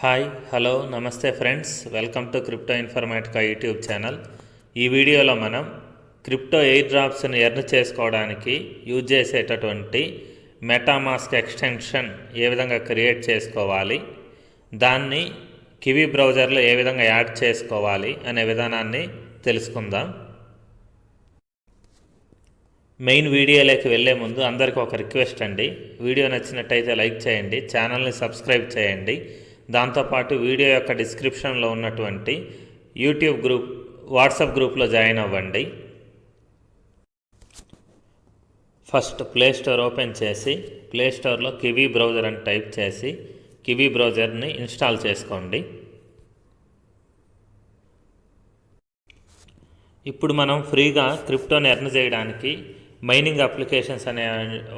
Hi hello నమస్తే friends welcome to crypto Informatica YouTube channel ఈ వీడియోలో మనం క్రిప్టో ఎయిర్ డ్రాప్స్ని ఎర్న్ చేసుకోవడానికి యూజ్ చేసేటటువంటి మెటామాస్క్ ఎక్స్టెన్షన్ ఏ విధంగా క్రియేట్ చేసుకోవాలి దాన్ని కివీ బ్రౌజర్లో ఏ విధంగా యాడ్ చేసుకోవాలి అనే విధానాన్ని తెలుసుకుందాం. మెయిన్ వీడియోలోకి వెళ్ళే ముందు అందరికీ ఒక రిక్వెస్ట్ అండి. వీడియో నచ్చినట్టయితే లైక్ చేయండి ఛానల్ని సబ్స్క్రైబ్ చేయండి. దాంతోపాటు వీడియో యొక్క డిస్క్రిప్షన్లో ఉన్నటువంటి యూట్యూబ్ గ్రూప్ వాట్సాప్ గ్రూప్లో జాయిన్ అవ్వండి. ఫస్ట్ ప్లే స్టోర్ ఓపెన్ చేసి ప్లే స్టోర్లో కివీ బ్రౌజర్ అని టైప్ చేసి కివీ బ్రౌజర్ని ఇన్స్టాల్ చేసుకోండి. ఇప్పుడు మనం ఫ్రీగా క్రిప్టోని ఎర్న్ చేయడానికి మైనింగ్ అప్లికేషన్స్ అనే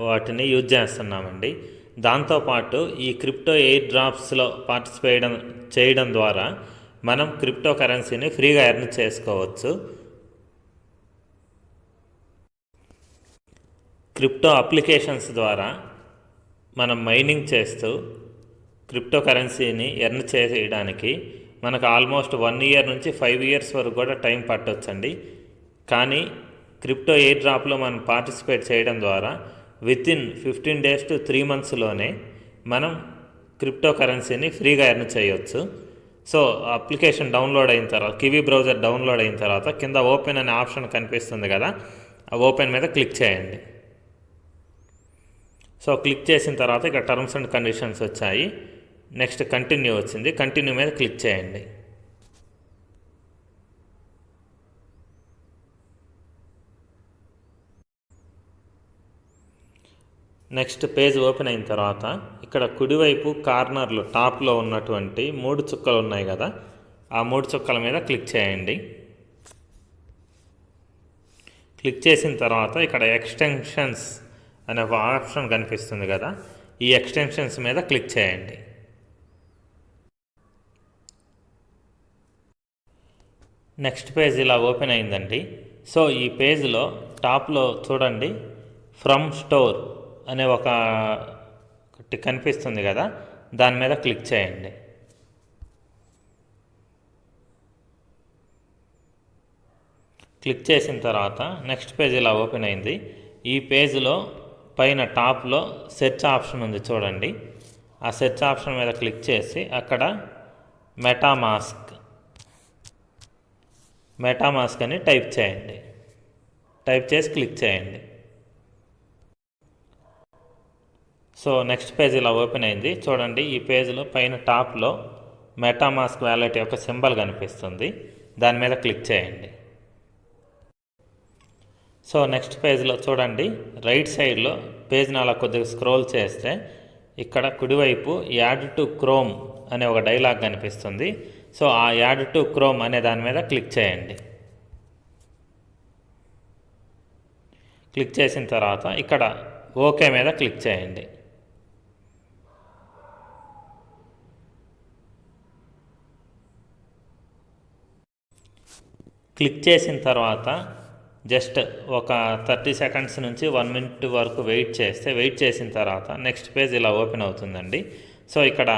వాటిని యూజ్ చేస్తున్నామండి. దాంతోపాటు ఈ క్రిప్టో ఎయిర్ డ్రాప్స్లో పార్టిసిపేట్ చేయడం ద్వారా మనం క్రిప్టో కరెన్సీని ఫ్రీగా ఎర్న్ చేసుకోవచ్చు. క్రిప్టో అప్లికేషన్స్ ద్వారా మనం మైనింగ్ చేస్తూ క్రిప్టో కరెన్సీని ఎర్న్ చేయడానికి మనకు ఆల్మోస్ట్ వన్ ఇయర్ నుంచి ఫైవ్ ఇయర్స్ వరకు కూడా టైం పట్టొచ్చండి. కానీ క్రిప్టో ఎయిర్ డ్రాప్లో మనం పార్టిసిపేట్ చేయడం ద్వారా within fifteen days to three మంత్స్లోనే మనం క్రిప్టో కరెన్సీని ఫ్రీగా ఎర్న్ చేయొచ్చు. సో అప్లికేషన్ డౌన్లోడ్ అయిన తర్వాత కివీ బ్రౌజర్ డౌన్లోడ్ అయిన తర్వాత కింద ఓపెన్ అనే ఆప్షన్ కనిపిస్తుంది కదా ఆ ఓపెన్ మీద క్లిక్ చేయండి. సో క్లిక్ చేసిన తర్వాత ఇక్కడ టర్మ్స్ అండ్ కండిషన్స్ వచ్చాయి. నెక్స్ట్ కంటిన్యూ వచ్చింది. కంటిన్యూ మీద క్లిక్ చేయండి. నెక్స్ట్ పేజ్ ఓపెన్ అయిన తర్వాత ఇక్కడ కుడివైపు కార్నర్లు టాప్లో ఉన్నటువంటి మూడు చుక్కలు ఉన్నాయి కదా ఆ మూడు చుక్కల మీద క్లిక్ చేయండి. క్లిక్ చేసిన తర్వాత ఇక్కడ ఎక్స్టెన్షన్స్ అనే ఒక ఆప్షన్ కనిపిస్తుంది కదా ఈ ఎక్స్టెన్షన్స్ మీద క్లిక్ చేయండి. నెక్స్ట్ పేజ్ ఇలా ఓపెన్ అయిందండి. సో ఈ పేజ్లో టాప్లో చూడండి ఫ్రమ్ స్టోర్ అనే ఒక ఒకటి కనిపిస్తుంది కదా దాని మీద క్లిక్ చేయండి. క్లిక్ చేసిన తర్వాత నెక్స్ట్ పేజ్ ఇలా ఓపెన్ అయింది. ఈ పేజ్లో పైన టాప్లో సెర్చ్ ఆప్షన్ ఉంది చూడండి. ఆ సెర్చ్ ఆప్షన్ మీద క్లిక్ చేసి అక్కడ మెటామాస్క్. మెటామాస్క్ అని టైప్ చేయండి. టైప్ చేసి క్లిక్ చేయండి. సో నెక్స్ట్ పేజ్ ఇలా ఓపెన్ అయింది. చూడండి ఈ పేజ్లో పైన టాప్లో మెటామాస్క్ వ్యాలెట్ యొక్క సింబల్ కనిపిస్తుంది. దాని మీద క్లిక్ చేయండి. సో నెక్స్ట్ పేజ్లో చూడండి రైట్ సైడ్లో పేజ్ని అలా కొద్దిగా స్క్రోల్ చేస్తే ఇక్కడ కుడివైపు యాడ్ టు క్రోమ్ అనే ఒక డైలాగ్ కనిపిస్తుంది. సో ఆ యాడ్ టు క్రోమ్ అనే దాని మీద క్లిక్ చేయండి. క్లిక్ చేసిన తర్వాత ఇక్కడ ఓకే మీద క్లిక్ చేయండి. క్లిక్ చేసిన తర్వాత జస్ట్ ఒక థర్టీ సెకండ్స్ నుంచి వన్ మినిట్ వరకు వెయిట్ చేస్తే వెయిట్ చేసిన తర్వాత నెక్స్ట్ పేజ్ ఇలా ఓపెన్ అవుతుందండి. సో ఇక్కడ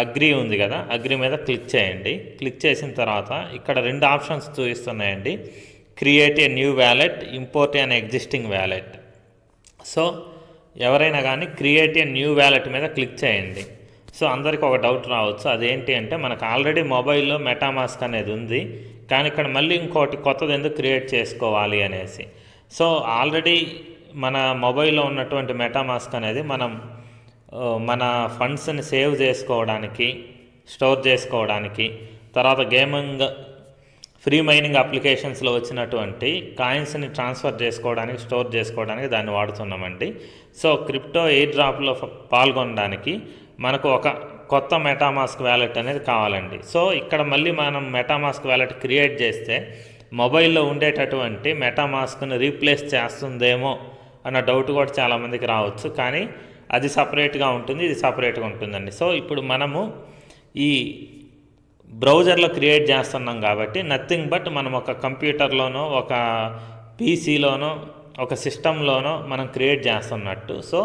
అగ్రి ఉంది కదా అగ్రి మీద క్లిక్ చేయండి. క్లిక్ చేసిన తర్వాత ఇక్కడ రెండు options చూపిస్తున్నాయండి. Create a new wallet import an existing wallet. So ఎవరైనా కానీ క్రియేట్ ఏ న్యూ వ్యాలెట్ మీద క్లిక్ చేయండి. సో అందరికీ ఒక డౌట్ రావచ్చు. అదేంటి అంటే మనకు ఆల్రెడీ మొబైల్లో మెటామాస్క్ అనేది ఉంది. కానీ ఇక్కడ మళ్ళీ ఇంకోటి కొత్తది ఎందుకు క్రియేట్ చేసుకోవాలి అనేసి. సో ఆల్రెడీ మన మొబైల్లో ఉన్నటువంటి మెటామాస్క్ అనేది మనం మన ఫండ్స్ని సేవ్ చేసుకోవడానికి స్టోర్ చేసుకోవడానికి తర్వాత గేమింగ్ ఫ్రీ మైనింగ్ అప్లికేషన్స్లో వచ్చినటువంటి కాయిన్స్ని ట్రాన్స్ఫర్ చేసుకోవడానికి స్టోర్ చేసుకోవడానికి దాన్ని వాడుతున్నామండి. సో క్రిప్టో ఎయిర్ డ్రాప్లో పాల్గొనడానికి మనకు ఒక కొత్త మెటామాస్క్ వ్యాలెట్ అనేది కావాలండి. సో ఇక్కడ మళ్ళీ మనం మెటామాస్క్ వ్యాలెట్ క్రియేట్ చేస్తే మొబైల్లో ఉండేటటువంటి మెటామాస్క్ను రీప్లేస్ చేస్తుందేమో అన్న డౌట్ కూడా చాలామందికి రావచ్చు. కానీ అది సపరేట్గా ఉంటుంది ఇది సపరేట్గా ఉంటుందండి. సో ఇప్పుడు మనము ఈ బ్రౌజర్లో క్రియేట్ చేస్తున్నాం కాబట్టి నథింగ్ బట్ మనం ఒక కంప్యూటర్లోనో ఒక పీసీలోనో ఒక సిస్టంలోనో మనం క్రియేట్ చేస్తున్నట్టు. సో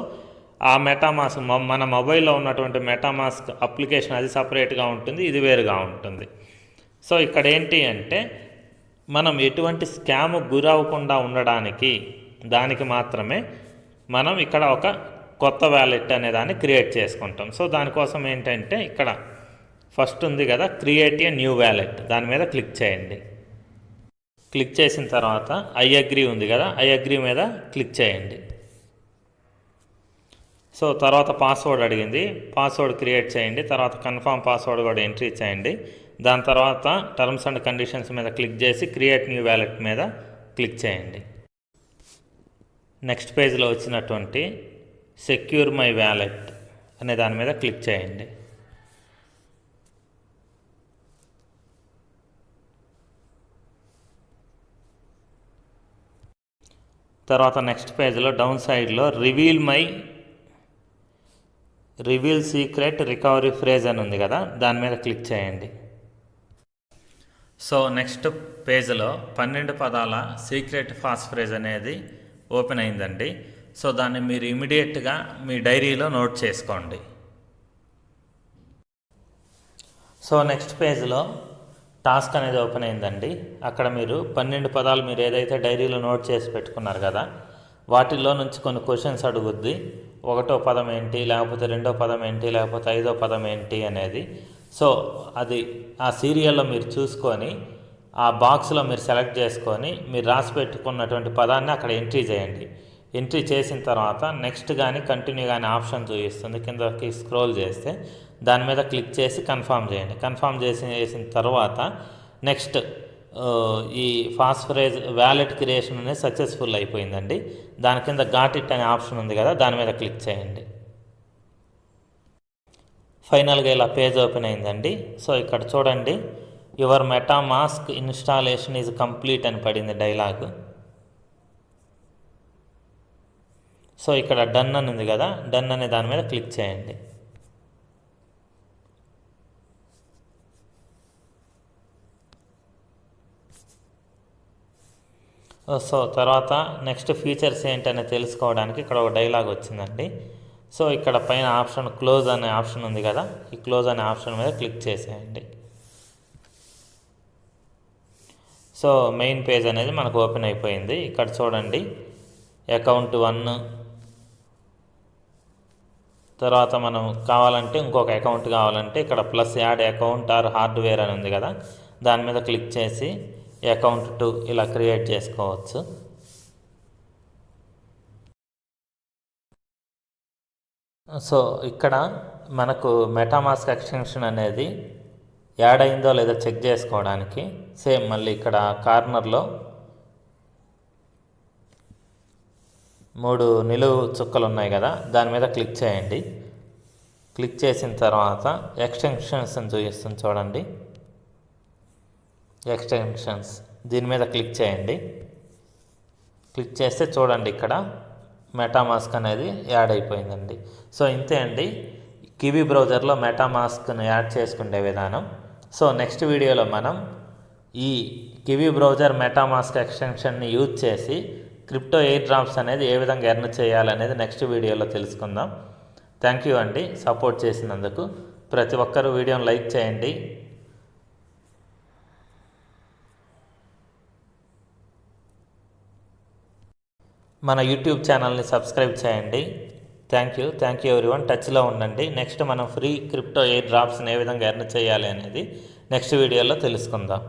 ఆ మెటామాస్క్ మన మొబైల్లో ఉన్నటువంటి మెటామాస్క్ అప్లికేషన్ అది సపరేట్గా ఉంటుంది ఇది వేరుగా ఉంటుంది. సో ఇక్కడ ఏంటి అంటే మనం ఎటువంటి స్కామ్ గురవ్వకుండా ఉండడానికి దానికి మాత్రమే మనం ఇక్కడ ఒక కొత్త వ్యాలెట్ అనే దాన్ని క్రియేట్ చేసుకుంటాం. సో దానికోసం ఏంటంటే ఇక్కడ ఫస్ట్ ఉంది కదా క్రియేట్ ఏ న్యూ వ్యాలెట్ దాని మీద క్లిక్ చేయండి. క్లిక్ చేసిన తర్వాత ఐ అగ్రీ ఉంది కదా ఐ అగ్రీ మీద క్లిక్ చేయండి. సో తర్వాత పాస్వర్డ్ అడిగింది. పాస్వర్డ్ క్రియేట్ చేయండి. తర్వాత కన్ఫర్మ్ పాస్వర్డ్ కూడా ఎంట్రీ చేయండి. దాని తర్వాత టర్మ్స్ అండ్ కండిషన్స్ మీద క్లిక్ చేసి క్రియేట్ న్యూ వ్యాలెట్ మీద క్లిక్ చేయండి. నెక్స్ట్ పేజ్లో వచ్చినటువంటి సెక్యూర్ మై వ్యాలెట్ అనే దాని మీద క్లిక్ చేయండి. తర్వాత నెక్స్ట్ పేజ్లో డౌన్ సైడ్లో reveal my reveal secret recovery phrase అని ఉంది కదా దాని మీద క్లిక్ చేయండి. సో నెక్స్ట్ పేజ్లో పన్నెండు పదాల సీక్రెట్ ఫాస్ట్ ఫ్రేజ్ అనేది ఓపెన్ అయిందండి. సో దాన్ని మీరు ఇమీడియట్గా మీ డైరీలో నోట్ చేసుకోండి. సో నెక్స్ట్ పేజ్లో టాస్క్ అనేది ఓపెన్ అయిందండి. అక్కడ మీరు పన్నెండు పదాలు మీరు ఏదైతే డైరీలో నోట్ చేసి పెట్టుకున్నారు కదా వాటిల్లో నుంచి కొన్ని క్వశ్చన్స్ అడుగుద్ది. ఒకటో పదం ఏంటి లేకపోతే రెండో పదం ఏంటి లేకపోతే ఐదో పదం ఏంటి అనేది. సో అది ఆ సీరియల్లో మీరు చూసుకొని ఆ బాక్స్లో మీరు సెలెక్ట్ చేసుకొని మీరు రాసి పెట్టుకున్నటువంటి పదాన్ని అక్కడ ఎంట్రీ చేయండి. ఎంట్రీ చేసిన తర్వాత నెక్స్ట్ కానీ కంటిన్యూ కానీ ఆప్షన్ చూపిస్తుంది. కిందకి స్క్రోల్ చేస్తే దాని మీద క్లిక్ చేసి కన్ఫామ్ చేయండి. కన్ఫామ్ చేసి చేసిన తర్వాత నెక్స్ట్ ఈ ఫాస్ఫరైజ్ వ్యాలెట్ క్రియేషన్ అనేది సక్సెస్ఫుల్ అయిపోయిందండి. దాని కింద ఘాట్ ఇట్ అనే ఆప్షన్ ఉంది కదా దాని మీద క్లిక్ చేయండి. ఫైనల్గా ఇలా పేజ్ ఓపెన్ అయిందండి. సో ఇక్కడ చూడండి your MetaMask installation is complete అని పడింది డైలాగ్. సో ఇక్కడ డన్ అని ఉంది కదా డన్ అనే దాని మీద క్లిక్ చేయండి. Uh, సో తర్వాత నెక్స్ట్ ఫీచర్స్ ఏంటనే తెలుసుకోవడానికి ఇక్కడ ఒక డైలాగ్ వచ్చిందండి. సో ఇక్కడ పైన ఆప్షన్ క్లోజ్ అనే ఆప్షన్ ఉంది కదా. ఈ క్లోజ్ అనే ఆప్షన్ మీద క్లిక్ చేసేయండి. సో మెయిన్ పేజ్ అనేది మనకు ఓపెన్ అయిపోయింది. ఇక్కడ చూడండి. అకౌంట్ వన్ తర్వాత మనం కావాలంటే ఇంకొక అకౌంట్ కావాలంటే ఇక్కడ plus add account or hardware అని ఉంది కదా. దాని మీద క్లిక్ చేసి అకౌంట్ టు ఇలా క్రియేట్ చేసుకోవచ్చు. సో ఇక్కడ మనకు మెటామాస్క్ ఎక్స్టెన్షన్ అనేది యాడ్ అయిందో లేదో చెక్ చేసుకోవడానికి సేమ్ మళ్ళీ ఇక్కడ కార్నర్లో మూడు నిలువు చుక్కలు ఉన్నాయి కదా దాని మీద క్లిక్ చేయండి. క్లిక్ చేసిన తర్వాత ఎక్స్టెన్షన్స్ అని చూపిస్తుంది చూడండి. ఎక్స్టెన్షన్స్ దీని మీద క్లిక్ చేయండి. క్లిక్ చేస్తే చూడండి ఇక్కడ మెటామాస్క్ అనేది యాడ్ అయిపోయిందండి. సో ఇంతే అండి. కివీ బ్రౌజర్లో మెటామాస్క్ను యాడ్ చేసుకునే విధానం. సో నెక్స్ట్ వీడియోలో మనం ఈ కివీ బ్రౌజర్ మెటామాస్క్ ఎక్స్టెన్షన్ని యూజ్ చేసి క్రిప్టో ఎయిర్ డ్రాప్స్ అనేది ఏ విధంగా ఎర్న్ చేయాలనేది నెక్స్ట్ వీడియోలో తెలుసుకుందాం. థ్యాంక్ యూ అండి. సపోర్ట్ చేసినందుకు ప్రతి ఒక్కరూ వీడియోని లైక్ చేయండి. మన యూట్యూబ్ ఛానల్ని సబ్స్క్రైబ్ చేయండి. Thank you thank you everyone టచ్లో ఉండండి. నెక్స్ట్ మనం ఫ్రీ క్రిప్టో ఎయిర్ డ్రాప్స్ని ఏ విధంగా ఎర్న్ చేయాలి అనేది నెక్స్ట్ వీడియోలో తెలుసుకుందాం.